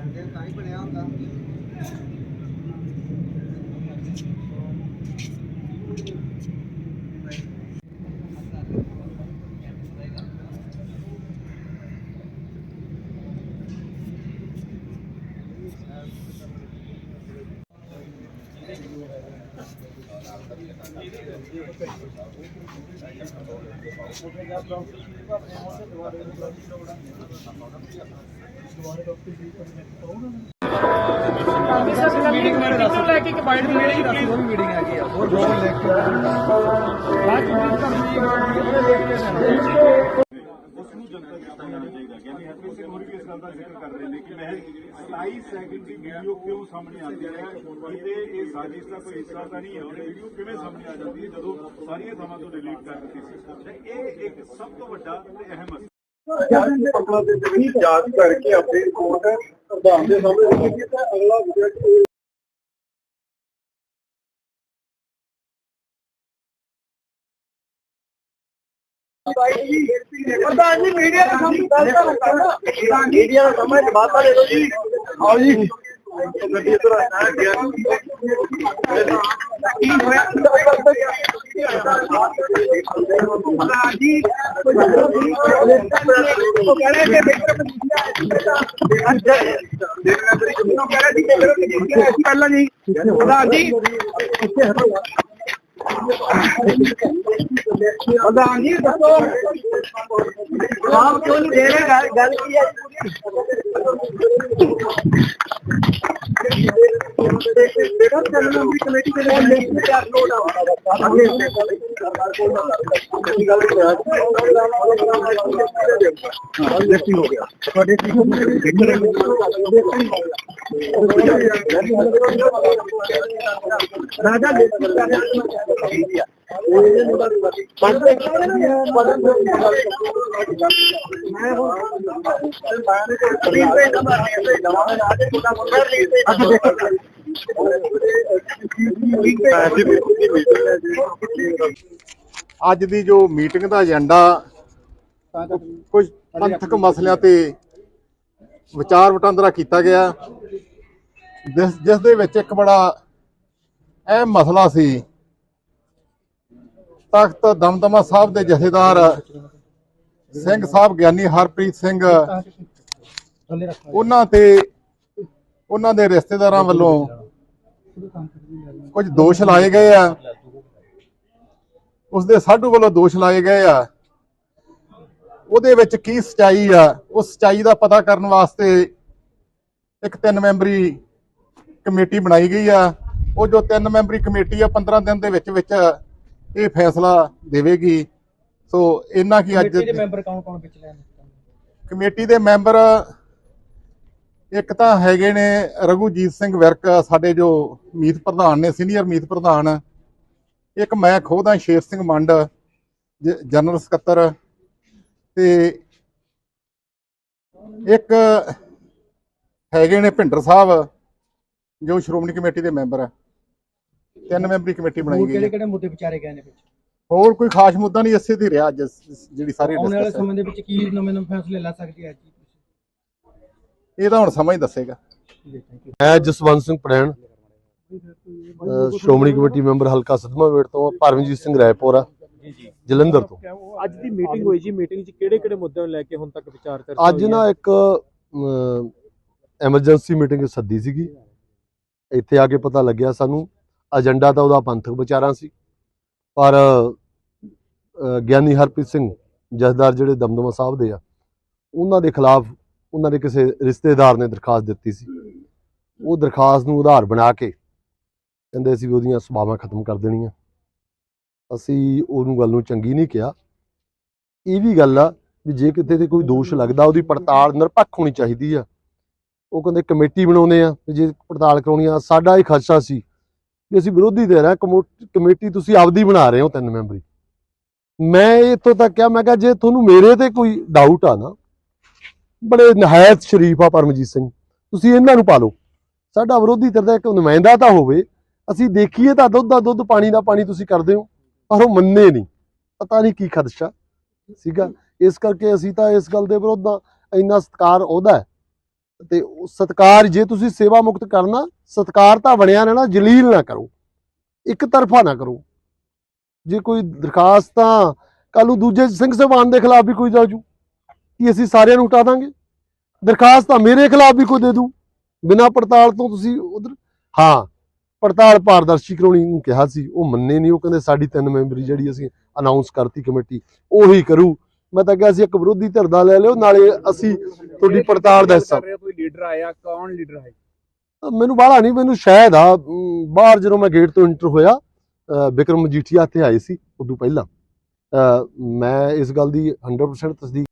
ਤਾਂ ਹੀ ਬਣਿਆ ਹੁੰਦਾ ਮੀਟਿੰਗ ਬਾਰੇ ਦੱਸ ਲੈ ਕੇ ਕਿ ਬਾਈਟ ਮੇਰੇ ਹੀ ਦੱਸ ਦੋ ਮੀਟਿੰਗ ਹੈਗੀ ਆ ਹੋਰ ਜੋ ਲੈ ਕੇ ਬਾਅਦ ਵਿੱਚ ਕਰਨੀ ਉਸ ਨੂੰ ਜਨਤਾ ਤੱਕ ਪਹੁੰਚਾਉਣਾ ਚਾਹੀਦਾ ਗਿਆਨੀ ਹਰਪ੍ਰੀਤ ਸਿੰਘ ਹੋਰ ਵੀ ਇਸ ਗੱਲ ਦਾ ਜ਼ਿਕਰ ਕਰ ਰਹੇ ਨੇ ਕਿ ਮੈਂ 27 ਸੈਕਿੰਡ ਦੀ ਵੀਡੀਓ ਕਿਉਂ ਸਾਹਮਣੇ ਆਉਂਦੀ ਹੈ ਕਿਤੇ ਇਹ ਸਾਜ਼ਿਸ਼ ਦਾ ਕੋਈ ਹਿੱਸਾ ਤਾਂ ਨਹੀਂ ਹੈ ਉਹ ਵੀਡੀਓ ਕਿਵੇਂ ਸਾਹਮਣੇ ਆ ਜਾਂਦੀ ਹੈ ਜਦੋਂ ਸਾਰੀਆਂ ਥਾਵਾਂ ਤੋਂ ਡਿਲੀਟ ਕਰ ਦਿੱਤੀ ਸੀ ਤੇ ਇਹ ਇੱਕ ਸਭ ਤੋਂ ਵੱਡਾ ਤੇ ਅਹਿਮ ਮਸਲਾ ਜਾਂਚ ਕਰਕੇ ਆਪਣੇ ਕੋਰਟ ਪ੍ਰਧਾਨ ਦੇ ਸਾਹਮਣੇ ਰੱਖੀ ਤਾਂ ਅਗਲਾ ਵਿਜਟ ਪ੍ਰਧਾਨ ਜੀ ਮੀਡੀਆ ਦਾ ਸਾਹਮਣੇ ਗੱਲ ਮੀਡੀਆ ਦਾ ਸਾਹਮਣੇ ਜਵਾਬ ਦੇ ਦਿਓ ਜੀ ਆਓ ਜੀ ਗੱਡੀ ਇਧਰ ਆ ਗਿਆ ਕੀ ਹੋਇਆ ਜੀ ਉਹ ਕਹਿ ਰਹੇ ਕਿ ਪਹਿਲਾਂ ਜੀ ਪ੍ਰਧਾਨ ਜੀ ਪ੍ਰਧਾਨ ਜੀ ਦੱਸੋ ਆਪ ਕਿਉਂ ਨਹੀਂ ਦੇ ਰਹੇ? ਗੱਲ- ਗੱਲ ਕੀ ਹੈ? ਕਮੇਟੀ ਦੇ ਨਾਲ ਲਿਖਤ ਅੱਜ ਦੀ ਜੋ ਮੀਟਿੰਗ ਦਾ ਏਜੰਡਾ ਕੁਝ ਪੰਥਕ ਮਸਲਿਆਂ ਤੇ ਵਿਚਾਰ ਵਟਾਂਦਰਾ ਕੀਤਾ ਗਿਆ। ਜਿਸ ਜਿਸ ਦੇ ਵਿੱਚ ਇੱਕ ਬੜਾ ਅਹਿਮ ਮਸਲਾ ਸੀ, ਤਖਤ ਦਮਦਮਾ ਸਾਹਿਬ ਦੇ ਜਥੇਦਾਰ ਸਿੰਘ ਸਾਹਿਬ ਗਿਆਨੀ ਹਰਪ੍ਰੀਤ ਸਿੰਘ, ਉਹਨਾਂ ਤੇ, ਉਹਨਾਂ ਦੇ ਰਿਸ਼ਤੇਦਾਰਾਂ ਵੱਲੋਂ ਕੁਝ ਦੋਸ਼ ਲਾਏ ਗਏ ਆ। ਉਸ ਦੇ ਸਾਡੂ ਵੱਲੋਂ ਦੋਸ਼ ਲਾਏ ਗਏ ਆ। ਉਹਦੇ ਵਿੱਚ ਕੀ ਸਚਾਈ ਆ? ਉਸ ਸਚਾਈ ਦਾ ਪਤਾ ਕਰਨ ਵਾਸਤੇ ਇੱਕ ਤਿੰਨ ਮੈਂਬਰੀ ਕਮੇਟੀ ਬਣਾਈ ਗਈ ਆ। ਉਹ ਜੋ ਤਿੰਨ ਮੈਂਬਰੀ ਕਮੇਟੀ ਆ 15 ਦਿਨ ਦੇ ਵਿੱਚ ਵਿੱਚ ਇਹ ਫੈਸਲਾ ਦੇਵੇਗੀ। ਸੋ ਇਹਨਾਂ ਕੀ ਅੱਜ ਦੇ ਮੈਂਬਰ ਕੌਣ ਕੌਣ ਵਿੱਚ ਲੈਣ ਕਮੇਟੀ ਦੇ ਮੈਂਬਰ ਇੱਕ ਤਾਂ ਹੈਗੇ ਨੇ ਰਘੂਜੀਤ ਸਿੰਘ ਵਿਰਕ ਸਾਡੇ ਜੋ ਮੀਤ ਪ੍ਰਧਾਨ ਨੇ ਸੀਨੀਅਰ ਮੀਤ ਪ੍ਰਧਾਨ। ਇੱਕ ਮੈਂ ਖੁਦ ਸ਼ੇਰ ਸਿੰਘ ਮੰਡ ਜਨਰਲ ਸਕੱਤਰ। ਤੇ ਇੱਕ ਹੈਗੇ ਨੇ ਭਿੰਡਰ ਸਾਹਿਬ ਜੋ ਸ਼੍ਰੋਮਣੀ ਕਮੇਟੀ ਦੇ ਮੈਂਬਰ ਹੈ ਤਿੰਨ ਮੈਂਬਰੀ ਕਮੇਟੀ ਬਣਾਈ ਗਈ ਕਿਹੜੇ ਹੈ। ਕਿਹੜੇ ਮੁੱਦੇ ਵਿਚਾਰੇ ਗਏ ਨੇ ਵਿੱਚ? ਹੋਰ ਕੋਈ ਖਾਸ ਮੁੱਦਾ ਨਹੀਂ ਇਸੇ ਤੇ ਰਿਹਾ ਅੱਜ ਜਿਹੜੀ ਸਾਰੀ ਆਉਣ ਵਾਲੇ ਸਮੇਂ ਦੇ ਵਿੱਚ ਕੀ ਨਵੇਂ ਨਵੇਂ ਫੈਸਲੇ ਲੈ ਸਕਦੀ ਹੈ ਜੀ ਇਹ ਤਾਂ ਹੁਣ ਸਮਾਂ ਹੀ ਦੱਸੇਗਾ। ਮੈਂ ਜਸਵੰਤ ਸਿੰਘ ਪੜੈਣ ਅਹ ਸ਼੍ਰੋਮਣੀ ਕਮੇਟੀ ਮੈਂਬਰ ਹਲਕਾ ਸਦਮਾਵੇੜ ਤੋਂ ਪਰਮਜੀਤ ਸਿੰਘ ਰਾਏਪੁਰਾ ਜਲੰਧਰ ਤੋਂ। ਅੱਜ ਦੀ ਮੀਟਿੰਗ ਹੋਈ ਜੀ ਮੀਟਿੰਗ 'ਚ ਕਿਹੜੇ ਕਿਹੜੇ ਮੁੱਦਿਆਂ ਨੂੰ ਲੈ ਕੇ ਹੁਣ ਤੱਕ ਵਿਚਾਰ ਚਰਚਾ ਅੱਜ ਨਾ? ਇੱਕ ਐਮਰਜੈਂਸੀ ਮੀਟਿੰਗ ਸੱਦੀ ਸੀਗੀ। ਇੱਥੇ ਆ ਕੇ ਪਤਾ ਲੱਗਿਆ ਸਾਨੂੰ ਏਜੰਡਾ ਤਾਂ ਉਹਦਾ ਪੰਥਕ ਵਿਚਾਰਾਂ ਸੀ। ਪਰ ਗਿਆਨੀ ਹਰਪ੍ਰੀਤ ਸਿੰਘ ਜਥੇਦਾਰ ਜਿਹੜੇ ਦਮਦਮਾ ਸਾਹਿਬ ਦੇ ਆ ਉਹਨਾਂ ਦੇ ਖਿਲਾਫ ਉਹਨਾਂ ਦੇ ਕਿਸੇ ਰਿਸ਼ਤੇਦਾਰ ਨੇ ਦਰਖਾਸਤ ਦਿੱਤੀ ਸੀ। ਉਹ ਦਰਖਾਸਤ ਨੂੰ ਆਧਾਰ ਬਣਾ ਕੇ ਕਹਿੰਦੇ ਸੀ ਵੀ ਉਹਦੀਆਂ ਸਭਾਵਾਂ ਖਤਮ ਕਰ ਦੇਣੀਆਂ। ਅਸੀਂ ਉਹਨੂੰ ਗੱਲ ਨੂੰ ਚੰਗੀ ਨਹੀਂ ਕਿਹਾ। ਇਹ ਵੀ ਗੱਲ ਆ ਵੀ ਜੇ ਕਿਤੇ ਤੇ ਕੋਈ ਦੋਸ਼ ਲੱਗਦਾ, ਉਹਦੀ ਪੜਤਾਲ ਨਿਰਪੱਖ ਹੋਣੀ ਚਾਹੀਦੀ ਆ। ਉਹ ਕਹਿੰਦੇ ਕਮੇਟੀ ਬਣਾਉਂਦੇ ਆ ਵੀ ਜੇ ਪੜਤਾਲ ਕਰਾਉਣੀ ਆ, ਸਾਡਾ ਇਹ ਖਦਸ਼ਾ ਸੀ ਵੀ ਅਸੀਂ ਵਿਰੋਧੀ ਦੇ ਰਹੇ ਕਮੋ- ਕਮੇਟੀ ਤੁਸੀਂ ਆਪਦੀ ਬਣਾ ਰਹੇ ਹੋ ਤਿੰਨ ਮੈਂਬਰੀ। ਮੈਂ ਇੱਥੋਂ ਤੱਕ ਕਿਹਾ, ਮੈਂ ਕਿਹਾ ਜੇ ਤੁਹਾਨੂੰ ਮੇਰੇ ਤੇ ਕੋਈ ਡਾਊਟ ਆ ਨਾ ਬੜੇ ਨਹਾਇਤ ਸ਼ਰੀਫ ਆ ਪਰਮਜੀਤ ਸਿੰਘ। ਤੁਸੀਂ ਇਹਨਾਂ ਨੂੰ ਪਾ ਲਓ ਸਾਡਾ ਵਿਰੋਧੀ ਧਿਰ ਦਾ ਇੱਕ ਨੁਮਾਇੰਦਾ ਤਾਂ ਹੋਵੇ, ਅਸੀਂ ਦੇਖੀਏ ਤਾਂ ਦੁੱਧ ਦਾ ਦੁੱਧ, ਪਾਣੀ ਦਾ ਪਾਣੀ ਤੁਸੀਂ ਕਰਦੇ ਹੋ, ਪਰ ਉਹ ਮੰਨੇ ਨਹੀਂ। ਪਤਾ ਨਹੀਂ ਕੀ ਖਦਸ਼ਾ ਸੀਗਾ। ਇਸ ਕਰਕੇ ਅਸੀਂ ਤਾਂ ਇਸ ਗੱਲ ਦੇ ਵਿਰੁੱਧ ਆ ਇੰਨਾ ਸਤਿਕਾਰ ਉਹਦਾ ਹੈ। ਤੇ ਸਤਕਾਰ ਜੇ ਤੁਸੀਂ ਸੇਵਾ ਮੁਕਤ ਕਰਨਾ, ਸਤਕਾਰ ਤਾਂ ਬਣਿਆ ਰਹਿਣਾ, ਜਲੀਲ ਨਾ ਕਰੋ। ਇੱਕ ਤਰਫਾ ਨਾ ਕਰੋ। ਜੇ ਕੋਈ ਦਰਖਾਸਤ ਤਾਂ ਕੱਲ ਨੂੰ ਦੂਜੇ ਸਿੰਘ ਸਾਹਿਬਾਨ ਦੇ ਖਿਲਾਫ ਵੀ ਕੋਈ ਜਾਜੂ। ਕੀ ਅਸੀਂ ਸਾਰਿਆਂ ਨੂੰ ਹਟਾ ਦਾਂਗੇ। ਦਰਖਾਸਤ ਤਾਂ ਮੇਰੇ ਖਿਲਾਫ ਵੀ ਕੋਈ ਦੇ ਦੂ। ਬਿਨਾਂ ਪੜਤਾਲ ਤੋਂ ਤੁਸੀਂ ਉਧਰ ਹਾਂ ਪੜਤਾਲ ਪਾਰਦਰਸ਼ੀ ਕਰਾਉਣੀ ਨੂੰ ਕਿਹਾ ਸੀ। ਉਹ ਮੰਨੇ ਨਹੀਂ। ਉਹ ਕਹਿੰਦੇ ਸਾਡੀ ਤਿੰਨ ਮੈਂਬਰੀ ਜਿਹੜੀ ਅਸੀਂ ਅਨਾਉਂਸ ਕਰਤੀ ਕਮੇਟੀ ਉਹੀ ਕਰੂ। ਮੈਂ ਤਾਂ ਕਿਹਾ ਸੀ ਇੱਕ ਵਿਰੋਧੀ ਧਿਰ ਦਾ ਲੈ ਲਿਓ ਨਾਲੇ ਅਸੀਂ ਤੁਹਾਡੀ ਪੜਤਾਲ ਦਾ ਹਿੱਸਾ। ਕੋਈ ਲੀਡਰ ਆਇਆ? ਕੌਣ ਲੀਡਰ ਹੈ ਮੈਨੂੰ ਬਾਹਲਾ ਨਹੀਂ ਮੈਨੂੰ ਸ਼ਾਇਦ ਆ ਬਾਹਰ ਜਦੋਂ ਮੈਂ ਗੇਟ ਤੋਂ ਇੰਟਰ ਹੋਇਆ ਅ, ਵਿਕਰਮ ਮਜੀਠੀਆ ਇੱਥੇ ਆਏ ਸੀ ਉਦੋਂ ਪਹਿਲਾਂ। ਮੈਂ ਇਸ ਗੱਲ ਦੀ 100% ਤਸਦੀਕ